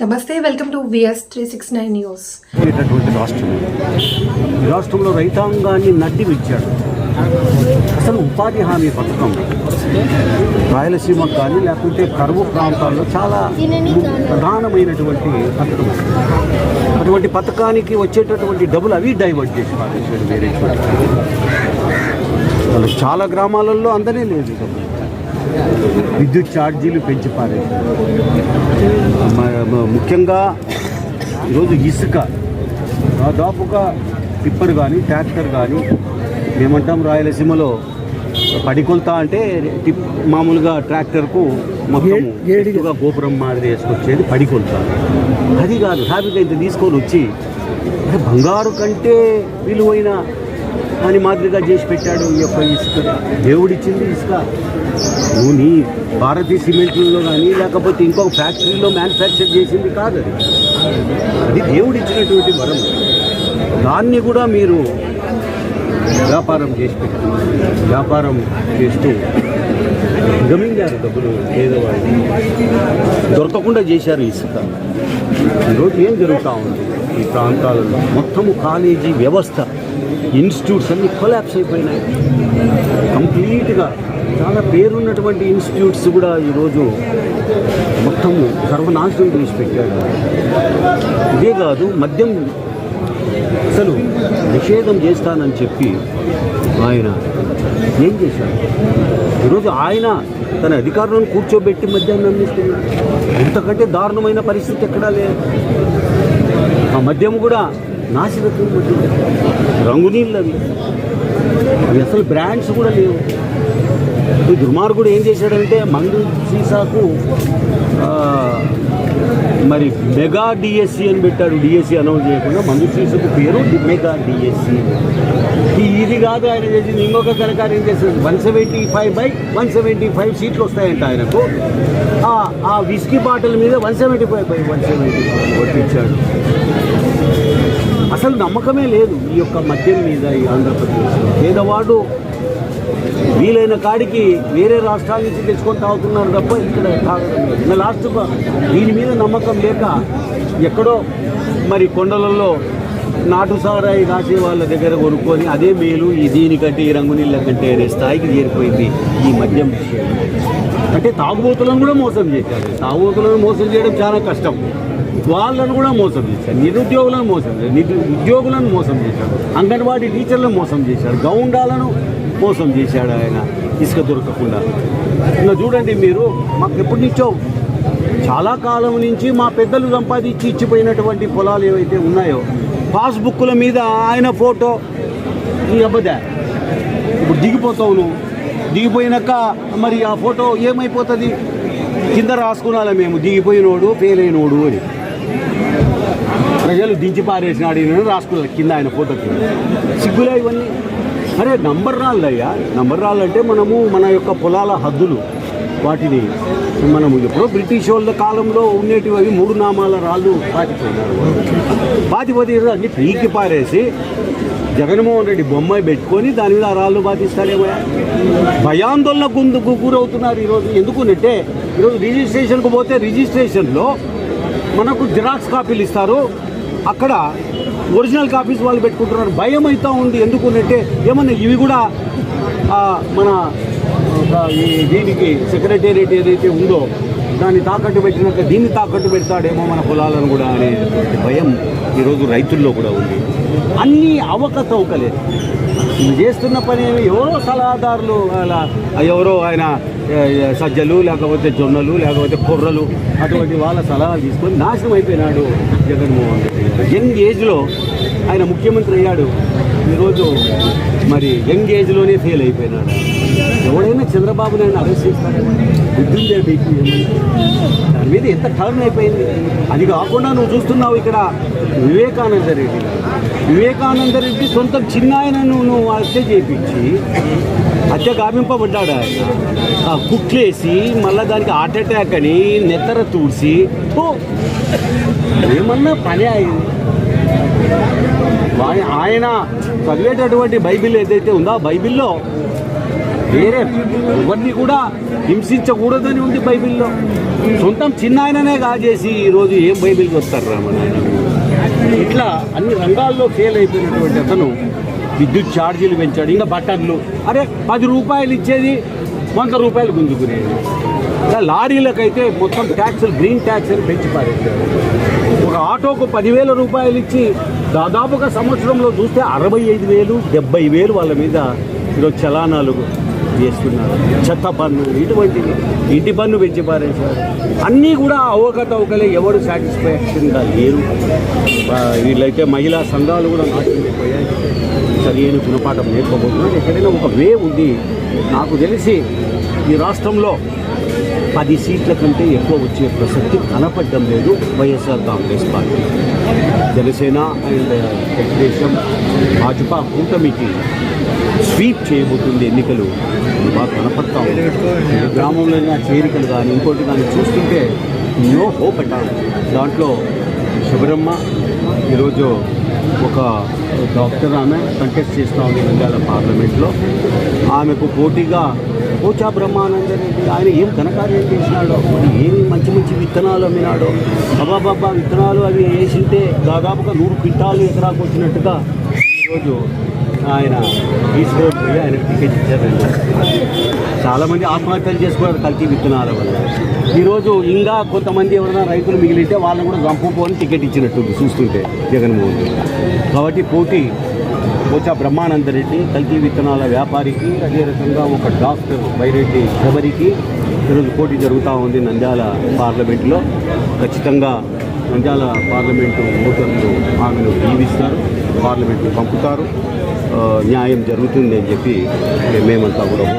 నమస్తే welcome to V S three six nine news రాష్ట్రం ఈ రాష్ట్రంలో రైతాంగాన్ని నడ్డి విచ్చాడు అసలు ఉపాధి హామీ పథకం. రాయలసీమకు కానీ లేకుంటే కరువు ప్రాంతాల్లో చాలా ప్రధానమైనటువంటి పథకం. అటువంటి పథకానికి వచ్చేటటువంటి డబ్బులు అవి డైవర్ట్ చేసి వేరే చాలా గ్రామాలలో అందనే లేదు. విద్యుత్ ఛార్జీలు పెంచి పారేసాడు మ- మ- ముఖ్యంగా ఈరోజు ఇసుక దాదాపుగా టిప్పర్ కానీ ట్రాక్టర్ కానీ మేమంటాం రాయలసీమలో పడికొల్తా అంటే టిప్ మామూలుగా ట్రాక్టర్కు మొత్తం ఎత్తుగా గోపురం మాదిరి వేసుకొచ్చేది పడికొల్తా అది కాదు హ్యాపీగా ఇంత తీసుకొని వచ్చి అంటే బంగారు కంటే విలువైన అని మాదిరిగా చేసి పెట్టాడు ఈ యొక్క ఇసుక. దేవుడిచ్చింది ఇసుక. నువ్వు నీ భారతీయ సిమెంట్లో కానీ లేకపోతే ఇంకొక ఫ్యాక్టరీలో మ్యానుఫ్యాక్చర్ చేసింది కాదు అది. అది దేవుడిచ్చినటువంటి వరం. దాన్ని కూడా మీరు వ్యాపారం చేసి పెట్టి వ్యాపారం చేస్తూ గమింగారు డబ్బులు పేదవాళ్ళు దొరకకుండా చేశారు ఇసుక ఈరోజు ఏం జరుగుతూ ఉంది? ఈ ప్రాంతాలలో మొత్తము కాలేజీ వ్యవస్థ ఇన్స్టిట్యూట్స్ అన్ని కొలాప్స్ అయిపోయినాయి. కంప్లీట్గా చాలా పేరున్నటువంటి ఇన్స్టిట్యూట్స్ కూడా ఈరోజు మొత్తం సర్వనాశనం చేసి పెట్టాడు ఇదే కాదు మద్యం అసలు నిషేధం చేస్తానని చెప్పి ఆయన ఏం చేశాడు ఈరోజు ఆయన తన అధికారులను కూర్చోబెట్టి మద్యాన్ని అందిస్తున్నాడు ఇంతకంటే దారుణమైన పరిస్థితి ఎక్కడా లేదు. ఆ మద్యం కూడా నాశనత్వం మద్యం రంగునీళ్ళు అవి అవి అసలు బ్రాండ్స్ కూడా లేవు. ఈ దుర్మార్గుడు ఏం చేశాడంటే మందు సీసాకు మరి మెగా డిఎస్సి అని పెట్టాడు. డిఎస్సి అనౌన్స్ చేయకుండా మందు సీసుకు పేరు మెగా డిఎస్సి ఇది కాదు ఆయన చేసింది. ఇంకొక కలకారు ఏం చేసింది one seventy five by one seventy five సీట్లు వస్తాయంట ఆయనకు. ఆ- ఆ విస్కీ బాటిల్ మీద one seventy five by one seventy five కొట్టించాడు. అసలు నమ్మకమే లేదు ఈ యొక్క మద్యం మీద ఈ ఆంధ్రప్రదేశ్లో. పేదవాడు వీలైన కాడికి వేరే రాష్ట్రాల నుంచి తెచ్చుకొని తాగుతున్నారు తప్ప ఇక్కడ తాగడం లేదు. లాస్ట్ దీని మీద నమ్మకం లేక ఎక్కడో మరి కొండలలో నాటు సారాయి కాసే వాళ్ళ దగ్గర కొనుక్కొని అదే మేలు ఈ దీనికంటే ఈ రంగు నీళ్ళ కంటే అనే స్థాయికి చేరిపోయింది ఈ మద్యం విషయం. అంటే తాగుబోతులను కూడా మోసం చేశారు. తాగుబోతులను మోసం చేయడం చాలా కష్టం. వాళ్ళను కూడా మోసం చేశారు. నిరుద్యోగులను మోసం చేశారు. నిరు ఉద్యోగులను మోసం చేశారు. అంగన్వాడీ టీచర్లను మోసం చేశారు. గౌండాలను మోసం చేశాడు ఆయన. ఇసుక దొరకకుండా. ఇంకా చూడండి మీరు మాకు ఎప్పటి నుంచో చాలా కాలం నుంచి మా పెద్దలు సంపాదించి ఇచ్చిపోయినటువంటి పొలాలు ఏవైతే ఉన్నాయో పాస్బుక్ల మీద ఆయన ఫోటో. ఈ అబ్బదా ఇప్పుడు దిగిపోతావు నువ్వు. దిగిపోయినాక మరి ఆ ఫోటో ఏమైపోతుంది? కింద రాసుకున్నాలా మేము. దిగిపోయినోడు ఫెయిల్ అయినోడు అని. ప్రజలు దించి పారేసినాడు రాసుకున్నారు. కింద ఆయన ఫోటో కింద. సిగ్గులే ఇవన్నీ. అరే నంబర్ రాళ్ళయ్యా. నంబర్ రాళ్ళు అంటే మనము మన యొక్క పొలాల హద్దులు. వాటిని మనము ఎప్పుడో బ్రిటిష్ వాళ్ళ కాలంలో ఉండేటివి అవి మూడు నామాల రాళ్ళు పాతిపోయినారు. పాతిపోతే అన్ని పీకి పారేసి జగన్మోహన్ రెడ్డి బొమ్మాయి పెట్టుకొని దాని మీద ఆ రాళ్ళు బాధిస్తారేమో భయాందోళన గుందుకు గురవుతున్నారు ఈరోజు. ఎందుకునంటే ఈరోజు రిజిస్ట్రేషన్కు పోతే రిజిస్ట్రేషన్లో మనకు జిరాక్స్ కాపీలు ఇస్తారు. అక్కడ ఒరిజినల్ కాపీస్ వాళ్ళు పెట్టుకుంటున్నారు. భయం అవుతా ఉంది. ఎందుకునంటే ఏమన్నా ఇవి కూడా మన ఈ దీనికి సెక్రటేరియట్ ఏదైతే ఉందో దాన్ని తాకట్టు పెట్టినాక దీన్ని తాకట్టు పెడతాడేమో మన పొలాలను కూడా అనే భయం ఈరోజు రైతుల్లో కూడా ఉంది. అన్నీ అవకతవకలే. చేస్తున్న పని ఏమి? ఎవరో సలహాదారులు అలా ఎవరో ఆయన సజ్జలు లేకపోతే జొన్నలు లేకపోతే కుర్రలు అటువంటి వాళ్ళ సలహాలు తీసుకొని నాశనం అయిపోయినాడు జగన్మోహన్ రెడ్డి యంగ్ ఏజ్లో ఆయన ముఖ్యమంత్రి అయ్యాడు. ఈరోజు మరి యంగ్ ఏజ్లోనే ఫెయిల్ అయిపోయినాడు. ఎవడైనా చంద్రబాబు నాయుడు అరెస్ట్ చేస్తాడేమో. మీకు దాని మీద ఎంత టర్న్ అయిపోయింది. అది కాకుండా నువ్వు చూస్తున్నావు ఇక్కడ వివేకానంద రెడ్డి వివేకానంద రెడ్డి సొంతం చిన్న ఆయనను నువ్వు హత్య చేయించి హత్య గావింపబడ్డాడు ఆయన. ఆ కుట్లేసి మళ్ళీ దానికి హార్ట్ అటాక్ అని నెత్తర తూడ్చి ఓ! ఏమన్నా పని అయింది ఆయన చదివేటటువంటి బైబిల్ ఏదైతే ఉందో ఆ బైబిల్లో వేరే ఎవరిని కూడా హింసించకూడదని ఉంది బైబిల్లో. సొంతం చిన్న ఆయననే కాజేసి ఈరోజు ఏం బైబిల్కి వస్తారు రామనాయన ఇట్లా అన్ని రంగాల్లో ఫెయిల్ అయిపోయినటువంటి అతను విద్యుత్ ఛార్జీలు పెంచాడు ఇంకా బట్టర్లు అరే పది రూపాయలు ఇచ్చేది వంద రూపాయలు గుంజుకునేది. ఇంకా లారీలకైతే మొత్తం ట్యాక్సులు గ్రీన్ ట్యాక్స్ అని పెంచి పారేశారు. ఒక ఆటోకు పదివేల రూపాయలు ఇచ్చి దాదాపుగా సంవత్సరంలో చూస్తే అరవై ఐదు వేలు డెబ్బై వేలు వాళ్ళ మీద ఈరోజు చలానాలు. చేస్తున్నారు. చెత్త పన్ను ఇటువంటివి ఇంటి పన్ను పెంచి పారేశారు. అన్నీ కూడా అవకతవకలే ఎవరు సాటిస్ఫాక్షన్గా లేరు. వీళ్ళైతే మహిళా సంఘాలు కూడా నాశనమైపోయాయి. సరైన గుణపాఠం నేర్పబోతున్నారు ఎక్కడైనా ఒక వే ఉంది. నాకు తెలిసి ఈ రాష్ట్రంలో పది సీట్ల కంటే ఎక్కువ వచ్చే ప్రసక్తి కనపడడం లేదు YSR Congress party. Janasena and Telugu Desam Bhajapa కూటమికి స్వీప్ చేయబోతుంది ఎన్నికలు బాగా కనపడతా ఉంది గ్రామంలో చేరికలు కానీ ఇంకోటి కానీ చూస్తుంటే నో హోప్ అంటారు దాంట్లో శబరమ్మ ఈరోజు ఒక డాక్టర్ ఆమె కంటెస్ట్ చేస్తూ ఉంది నంద్యాల పార్లమెంట్లో. ఆమెకు పోటీగా పోచా బ్రహ్మానంద రెడ్డి ఆయన ఏం ఘనకార్యం చేసినాడో మరి ఏమి మంచి మంచి విత్తనాలు అమ్మినాడో అబాబాబా విత్తనాలు అవి వేసింటే దాదాపుగా నూరు క్వింటాలు ఎకరాకు వచ్చినట్టుగా ఈరోజు ఆయన తీసుకోకపోయి ఆయన టికెట్ ఇచ్చారండి. చాలామంది ఆత్మహత్యలు చేసుకున్నారు కల్తీ విత్తనాల వల్ల. ఈరోజు ఇంకా కొంతమంది ఎవరైనా రైతులు మిగిలితే వాళ్ళని కూడా చంపుకోని టికెట్ ఇచ్చినట్టు చూస్తుంటే జగన్మోహన్ రెడ్డి. కాబట్టి పోటీ ఓచా బ్రహ్మానంద రెడ్డి కల్తీ విత్తనాల వ్యాపారికి అదే రకంగా ఒక డాక్టర్ బైరెడ్డి శబరికి ఈరోజు పోటీ జరుగుతూ ఉంది నంద్యాల పార్లమెంట్లో. ఖచ్చితంగా నంద్యాల పార్లమెంటు ఓటర్లు ఆమెను దీవిస్తారు పార్లమెంటు పంపుతారు. న్యాయం జరుగుతుంది అని చెప్పి మేమంతా కూడా